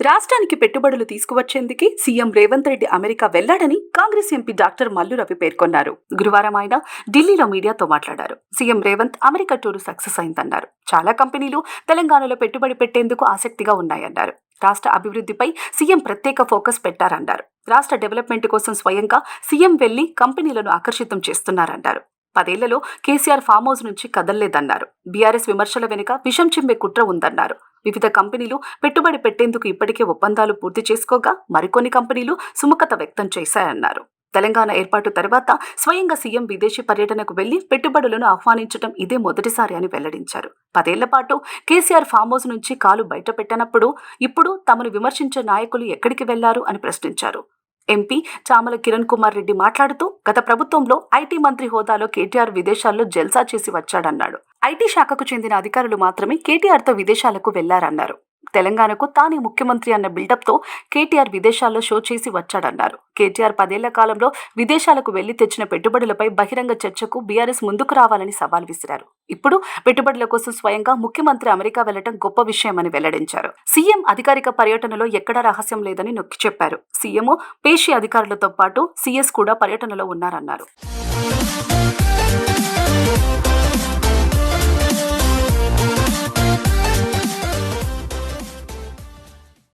రాష్ట్రానికి పెట్టుబడులు తీసుకువచ్చేందుకు సీఎం రేవంత్ రెడ్డి అమెరికా వెళ్ళాడని కాంగ్రెస్ ఎంపీ డాక్టర్ మల్లు రవి పేర్కొన్నారు. గురువారం ఆయన ఢిల్లీలో మీడియాతో మాట్లాడారు. CM Revanth America tour success అయిందన్నారు. చాలా కంపెనీలు తెలంగాణలో పెట్టుబడి పెట్టేందుకు ఆసక్తిగా ఉన్నాయన్నారు. రాష్ట్ర అభివృద్ధిపై సీఎం ప్రత్యేక ఫోకస్ పెట్టారన్నారు. రాష్ట్ర డెవలప్మెంట్ కోసం స్వయంగా సీఎం వెళ్ళి కంపెనీలను ఆకర్షితం చేస్తున్నారన్నారు. పదేళ్ళలో కేసీఆర్ ఫామ్ హౌస్ నుంచి కదల్లేదన్నారు. బీఆర్ఎస్ విమర్శల వెనుక విషం చిమ్మే కుట్ర ఉందన్నారు. వివిధ కంపెనీలు పెట్టుబడి పెట్టేందుకు ఇప్పటికే ఒప్పందాలు పూర్తి చేసుకోగా మరికొన్ని కంపెనీలు సుముఖత వ్యక్తం చేశాయన్నారు. తెలంగాణ ఏర్పాటు తర్వాత స్వయంగా సీఎం విదేశీ పర్యటనకు వెళ్ళి పెట్టుబడులను ఆహ్వానించడం ఇదే మొదటిసారి అని వెల్లడించారు. పదేళ్ళ పాటు కేసీఆర్ ఫామ్ హౌస్ నుంచి కాలు బయట పెట్టనప్పుడు ఇప్పుడు తమను విమర్శించే నాయకులు ఎక్కడికి వెళ్ళారు అని ప్రశ్నించారు. ఎంపీ చామల కిరణ్ కుమార్ రెడ్డి మాట్లాడుతూ గత ప్రభుత్వంలో ఐటీ మంత్రి హోదాలో కేటీఆర్ విదేశాల్లో జల్సా చేసి వచ్చాడన్నాడు. ఐటీ శాఖకు చెందిన అధికారులు మాత్రమే కేటీఆర్తో విదేశాలకు వెళ్ళారన్నారు. తెలంగాణకు తానే ముఖ్యమంత్రి అన్న బిల్డప్తో కేటీఆర్ విదేశాల్లో షో చేసి వచ్చాడన్నారు. కేటీఆర్ పదేళ్ళ కాలంలో విదేశాలకు వెళ్ళి తెచ్చిన పెట్టుబడులపై బహిరంగ చర్చకు బీఆర్ఎస్ ముందుకు రావాలని సవాల్ విసిరారు. ఇప్పుడు పెట్టుబడుల కోసం స్వయంగా ముఖ్యమంత్రి అమెరికా వెళ్ళడం గొప్ప విషయమని వెల్లడించారు. సీఎం అధికారిక పర్యటనలో ఎక్కడా రహస్యం లేదని నొక్కి చెప్పారు. సీఎం పేషి అధికారులతో పాటు సీఎస్ కూడా పర్యటనలో ఉన్నారన్నారు.